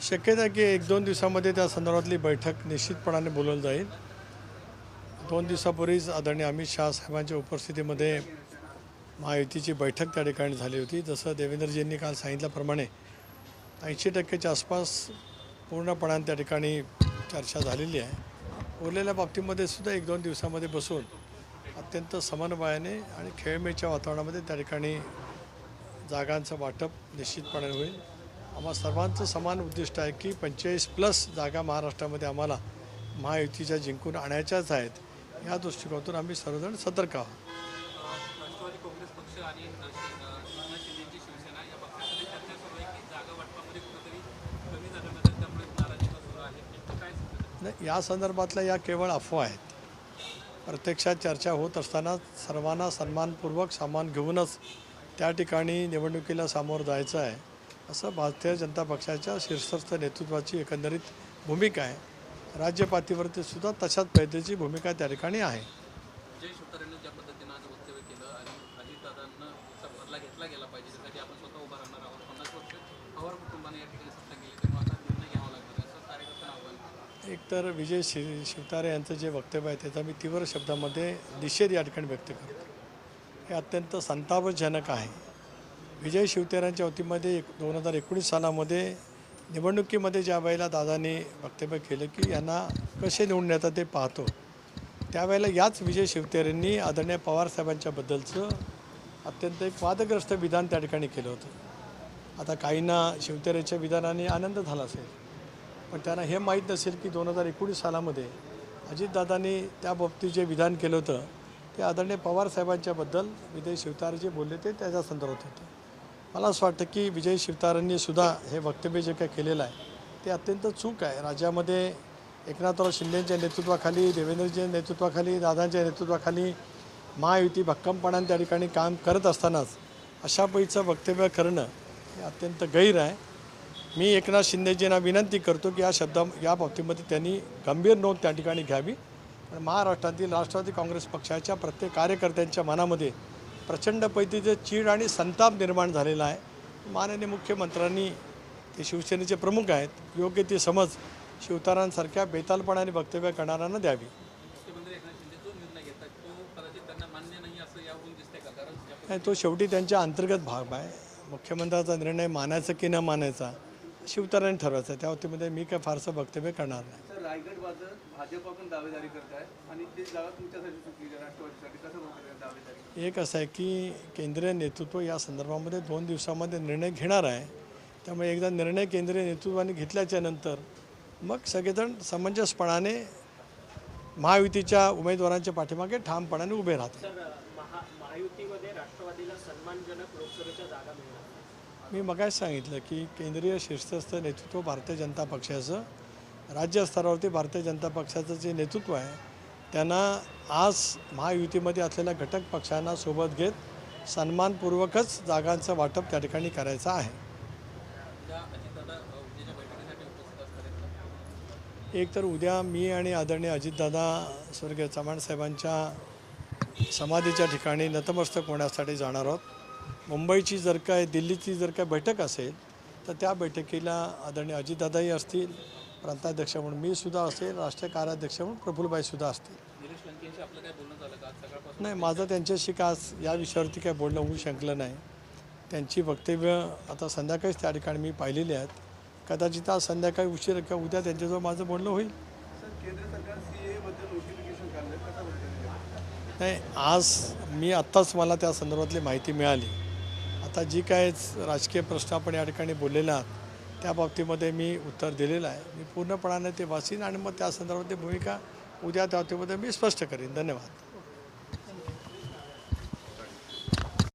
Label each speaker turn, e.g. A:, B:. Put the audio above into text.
A: शक्यता आहे की एक दोन दिवसामध्ये त्या संदर्भातली बैठक निश्चितपणाने बोलवली जाईल. दोन दिवसापूर्वीच आदरणीय अमित शाह साहेबांच्या उपस्थितीमध्ये महायुतीची बैठक त्या ठिकाणी झाली होती. जसं देवेंद्रजींनी काल सांगितल्याप्रमाणे ऐंशी टक्क्याच्या आसपास पूर्णपणाने त्या ठिकाणी चर्चा झालेली आहे. उरलेल्या बाबतीमध्ये सुद्धा एक दोन दिवसामध्ये बसून अत्यंत समन्वयाने आणि खेळमेच्या वातावरणामध्ये त्या ठिकाणी जागांचं वाटप निश्चितपणे होईल. आम्हा सर्वांचं समान उद्दिष्ट आहे की पंचेचाळीस प्लस जागा महाराष्ट्रामध्ये आम्हाला महायुतीच्या जिंकून आणायच्याच आहेत. या दृष्टिकोनातून आम्ही सर्वजण सतर्क आहोत.
B: आणि एकनाथ शिंदेची शिवसेना या पक्षामध्ये चर्चा सुरू आहे की जागा वाटपामध्ये कुठेतरी कमी झालं नसेल त्यामुळे नाराजी सुरू आहे. नेमकं काय सांगतं
A: नाही या संदर्भातल्या या केवळ अफवा आहेत. प्रत्यक्षात चर्चा होत असताना सर्वांना सन्मानपूर्वक सामान घेऊनच त्या ठिकाणी निवडणुकीला सामोरं जायचं आहे असं भारतीय जनता पक्षाच्या शीर्षस्थ नेतृत्वाची एकंदरीत भूमिका आहे. राज्य पातळीवरती सुद्धा तशाच पद्धतीची भूमिका त्या ठिकाणी आहे
B: विजय शिवतारेंनी ज्या पद्धतीनं आज वक्तव्य केलं आणि अजितदादांना सरकारला घेतला गेला पाहिजे त्यासाठी आपण स्वतः उभा राहणार आहोत. पन्नास वर्ष पवार कुटुंबाने या ठिकाणी सत्ता केली त्यामुळे आता निर्णय घ्यावा लागणार असं कार्यकर्त्यांना आव्हान
A: एकतर विजय शि शिवतारे यांचं जे वक्तव्य आहे त्याचा मी तीव्र शब्दामध्ये निषेध या ठिकाणी व्यक्त करतो. हे अत्यंत संतापजनक आहे. विजय शिवतारेंच्या वतीमध्ये एक दोन हजार एकोणीस सालामध्ये निवडणुकीमध्ये ज्या वेळेला दादांनी वक्तव्य केलं की यांना कसे निवडून येतात ते पाहतो. त्यावेळेला याच विजय शिवतारेंनी आदरणीय पवारसाहेबांच्याबद्दलचं अत्यंत एक वादग्रस्त विधान त्या ठिकाणी केलं होतं. आता काहींना शिवतेरेच्या विधानाने आनंद झाला असेल पण त्यांना हे माहीत नसेल की दोन हजार एकोणीस सालामध्ये अजितदादांनी त्या बाबतीत जे विधान केलं होतं ते आदरणीय पवार साहेबांच्याबद्दल विजय शिवतारे जे बोलले ते त्याच्या संदर्भात होतं. मला असं वाटतं की विजय शिवतारांनी सुद्धा हे वक्तव्य जे काय केलेलं आहे ते अत्यंत चूक आहे. राज्यामध्ये एकनाथराव शिंदेच्या नेतृत्वाखाली देवेंद्रजीच्या नेतृत्वाखाली दादांच्या नेतृत्वाखाली महायुती भक्कमपणाने त्या ठिकाणी काम करत असतानाच अशा पैचं वक्तव्य करणं हे अत्यंत गैर आहे. मी एकनाथ शिंदेजींना विनंती करतो की या शब्दा या बाबतीमध्ये त्यांनी गंभीर नोंद त्या ठिकाणी घ्यावी. पण महाराष्ट्रातील राष्ट्रवादी काँग्रेस पक्षाच्या प्रत्येक कार्यकर्त्यांच्या मनामध्ये प्रचंड पैतीचे चीड आणि संताप निर्माण झालेला आहे. माननीय मुख्यमंत्र्यांनी ते शिवसेनेचे प्रमुख आहेत. योग्य ती समज शिवतारांसारख्या बेतालपणाने वक्तव्य करणाऱ्यांना द्यावी
B: मुख्यमंत्री एकनाथ शिंदे जो निर्णय घेतात तो कदाचित त्यांना मान्य नाही असं यावरून दिसतंय का कारण ज्या
A: नाही तो शेवटी त्यांच्या अंतर्गत भाग आहे. मुख्यमंत्र्याचा निर्णय मानायचा की न मानायचा शिवतारांनी ठरवायचा त्या बाबतीमध्ये मी काय फारसं वक्तव्य करणार नाही.
C: सर रायगड बाजर भाजप पण दावेदारी करत आहे आणि ती जागा तुमच्यासाठी चुकली आहे राष्ट्रवादीसाठी. कसं बघताय दावेदारी?
A: एक असं आहे की केंद्रीय नेतृत्व या संदर्भामध्ये दोन दिवसामध्ये निर्णय घेणार आहे. त्यामुळे एकदा निर्णय केंद्रीय नेतृत्वाने घेतल्याच्या नंतर मग सगळेजण समंजसपणाने महायुतीच्या उमेदवारांच्या पाठीमागे ठामपणाने उभे राहतात.
D: महा महायुतीमध्ये राष्ट्रवादीला सन्मानजनक लोकसभेच्या जागा मिळणार
A: मी मगाच सांगितलं की केंद्रीय शीर्षस्थ नेतृत्व भारतीय जनता पक्षाचं राज्य स्तरावरती भारतीय जनता पक्षाचं जे नेतृत्व आहे त्यांना आज महायुतीमध्ये असलेल्या घटक पक्षांना सोबत घेत सन्मानपूर्वकच जागांचं वाटप त्या ठिकाणी करायचं आहे? एक तर उद्या मी आणि आदरणीय अजितदादा स्वर्गीय चव्हाण साहेबांच्या समाधीच्या ठिकाणी नतमस्तक होण्यासाठी जाणार आहोत. मुंबईची जर काय दिल्लीची जर काय बैठक असेल तर त्या बैठकीला आदरणीय अजितदादाही असतील प्रांताध्यक्ष म्हणून मी सुद्धा असेल राष्ट्रीय कार्याध्यक्ष म्हणून असतील.
B: का आज सकाळपासून?
A: नाही माझं त्यांच्याशी का या विषयावरती काय बोलणं होऊ शकलं नाही. त्यांची वक्तव्य आता संध्याकाळीच त्या ठिकाणी मी पाहिलेली आहेत. कदाचित आज संध्याकाळी उशीर किंवा उद्या त्यांच्याजवळ माझं बोलणं होईल. नाही आज मी आत्ताच मला त्या संदर्भातली माहिती मिळाली. आता जी काय राजकीय प्रश्न आपण या ठिकाणी बोललेले आहात त्या बाबतीमध्ये मी उत्तर दिलेलं आहे. मी पूर्णपणाने ते वाचीन आणि मग त्या संदर्भातली भूमिका उद्या त्या बाबतीमध्ये मी स्पष्ट करीन. धन्यवाद.